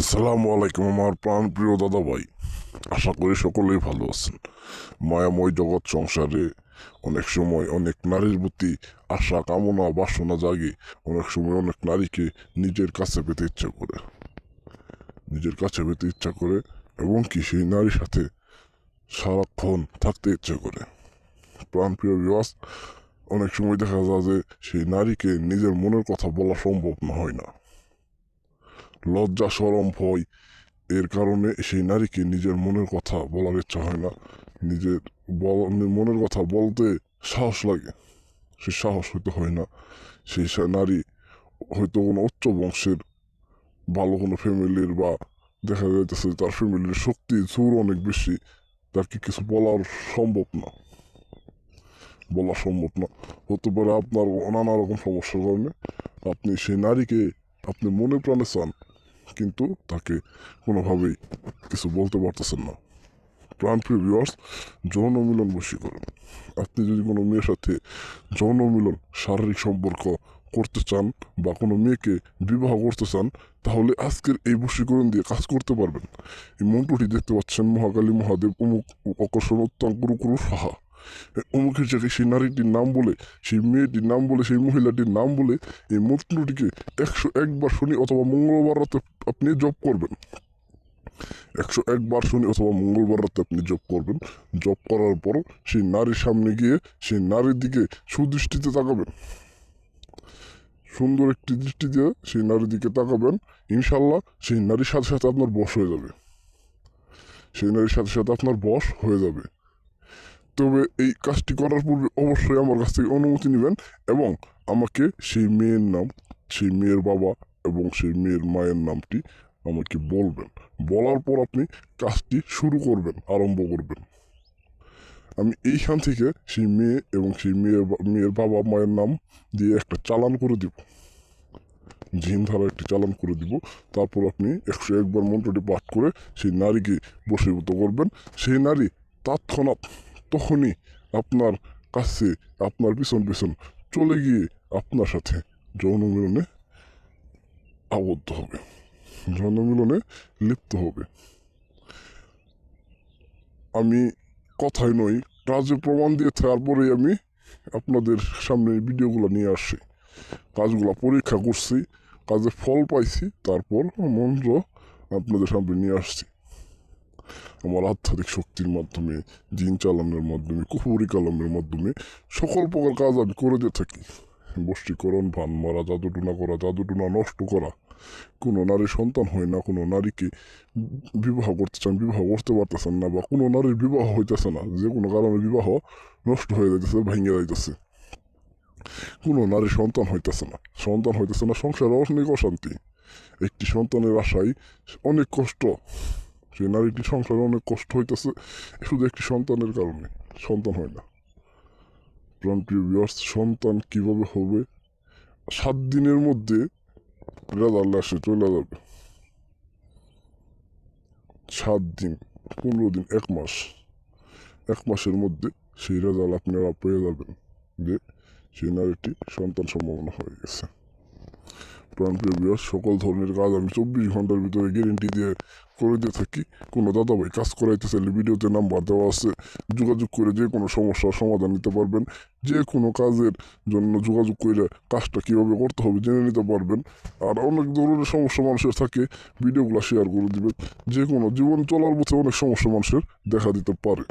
আসসালামু আলাইকুম আমার প্রাণ প্রিয় দাদা ভাই আশা করি সকলেই ভালো আছেন। মায়াময় জগৎ সংসারে অনেক সময় অনেক নারীর প্রতি আশা, কামনা, বাসনা জাগে। অনেক সময় অনেক নারীকে নিজের কাছে পেতে ইচ্ছা করে। নিজের কাছে পেতে ইচ্ছা করে এবং কি সেই নারীর সাথে সারাক্ষণ থাকতে ইচ্ছে করে। প্রাণ প্রিয় বিবাস অনেক সময় দেখা যায় যে সেই নারীকে নিজের মনের কথা বলা সম্ভব না, হয় না। লজ্জা সরম ভয়। এর কারণে সেই নারীকে নিজের মনের কথা বলার ইচ্ছা হয় না। নিজের মনের কথা বলতে সাহস লাগে। সে সাহস হইতে হয় না। সেই নারী হয়তো কোনো উচ্চ বংশের, ভালো কোনো ফ্যামিলির বা দেখা যাইতেছে তার ফ্যামিলির শক্তি জোর অনেক বেশি। তাকে কিছু বলার সম্ভব না। বলা সম্ভব না। হতে পারে আপনার নানা রকম সমস্যার কারণে আপনি সেই নারীকে আপনি মনে প্রাণে চান। কিন্তু তাকে কোনোভাবেই কিছু বলতে পারতেছেন না। প্রাণপ্রিয় ভিউয়ার্স যৌন মিলন বশীকরণ আপনি যদি কোনো মেয়ের সাথে যৌন মিলন, শারীরিক সম্পর্ক করতে চান বা কোনো মেয়েকে বিবাহ করতে চান, তাহলে আজকের এই বশীকরণ দিয়ে কাজ করতে পারবেন। এই মন্ত্রটি দেখতে পাচ্ছেন মহাকালী মহাদেব, অমুক অকর্ষণ অত্যাঙ্কুরু কুরু সাহা। অমুকের জায়গায় সেই নারীটির নাম বলে, সেই মেয়েটির নাম বলে, সেই মহিলাটির নাম বলে এই মন্ত্রটিকে একশো একবার শুনি অথবা মঙ্গলবার রাতে আপনি জপ করবেন। একশো একবার শুনি অথবা মঙ্গলবার রাতে আপনি জপ করবেন। জপ করার পর সেই নারীর সামনে গিয়ে সেই নারীর দিকে সুদৃষ্টিতে তাকাবেন। সুন্দর একটি দৃষ্টি দিয়ে সেই নারীর দিকে তাকাবেন। ইনশাল্লাহ সেই নারীর সাথে সাথে আপনার বস হয়ে যাবে। সেই নারীর সাথে সাথে আপনার বস হয়ে যাবে। তবে এই কাজটি করার পূর্বে অবশ্যই আমার কাছ থেকে অনুমতি নেবেন এবং আমাকে সেই মেয়ের নাম, সেই মেয়ের বাবা এবং সেই মেয়ের মায়ের নামটি আমাকে বলবেন। বলার পর আপনি কাজটি শুরু করবেন, আরম্ভ করবেন। আমি এইখান থেকে সেই মেয়ে এবং সেই মেয়ের মেয়ের বাবা, মায়ের নাম দিয়ে একটা চালান করে দিব। জিন ধারা একটি চালান করে দিব। তারপর আপনি একশো একবার মন্ত্রটি পাঠ করে সেই নারীকে বসীভূত করবেন। সেই নারী তৎক্ষণাৎ তখনই আপনার কাছে, আপনার পিছন পিছন চলে গিয়ে আপনার সাথে যৌন মিলনে আবদ্ধ হবে। যৌন মিলনে লিপ্ত হবে। আমি কথাই নই, কাজে প্রমাণ দিয়ে তারপরেই আমি আপনাদের সামনে ভিডিওগুলো নিয়ে আসছি। কাজগুলো পরীক্ষা করছি, কাজে ফল পাইছি, তারপর মন্ত্র আপনাদের সামনে নিয়ে আসছি। আমার আধ্যাত্মিক শক্তির মাধ্যমে জিন চালানোর মাধ্যমে, কুহুরি কালামের মাধ্যমে সকল প্রকার কাজ আমি করে দিয়ে থাকি। বশীকরণ, ভান মারা জাদুটুনা করা জাদুটুনা নষ্ট করা। কোনো নারীর সন্তান হয় না, কোনো নারীকে বিবাহ করতে চান বিবাহ করতে পারতেছেন না বা কোনো নারীর বিবাহ হইতেছে না, যে কোনো কারণে বিবাহ নষ্ট হয়ে যাইতেছে, ভেঙে যাইতেছে। কোনো নারীর সন্তান হইতেছে না, সন্তান হইতেছে না, সংসারে অনেক অশান্তি। একটি সন্তানের আশায় অনেক কষ্ট। সেই নারীটি সংসারে অনেক কষ্ট হইতেছে শুধু একটি সন্তানের কারণে, সন্তান হয় না। সন্তান কীভাবে হবে? সাত দিনের মধ্যে রেজাল্ট আসে চলে যাবে। সাত দিন, পনেরো দিন, এক মাস, এক মাসের মধ্যে সেই রেজাল্ট আপনারা পেয়ে যাবেন। যে সেই নারীটি সন্তান সম্ভাবনা হয়ে গেছে। প্রাণপ্রিয় বিয়াস সকল ধরনের কাজ আমি চব্বিশ ঘণ্টার ভিতরে গ্যারেন্টি দিয়ে করে দিয়ে থাকি। কোনো দাদাভাই কাজ করাইতে চাইলে ভিডিওতে নাম্বার দেওয়া আছে। যোগাযোগ করে যে কোনো সমস্যার সমাধান নিতে পারবেন। যে কোনো কাজের জন্য যোগাযোগ করে কাজটা কীভাবে করতে হবে জেনে নিতে পারবেন। আর অনেক ধরনের সমস্যা মানুষের থাকে, ভিডিওগুলো শেয়ার করে দিবেন। যে কোনো জীবন চলার পথে অনেক সমস্যা মানুষের দেখা দিতে পারে।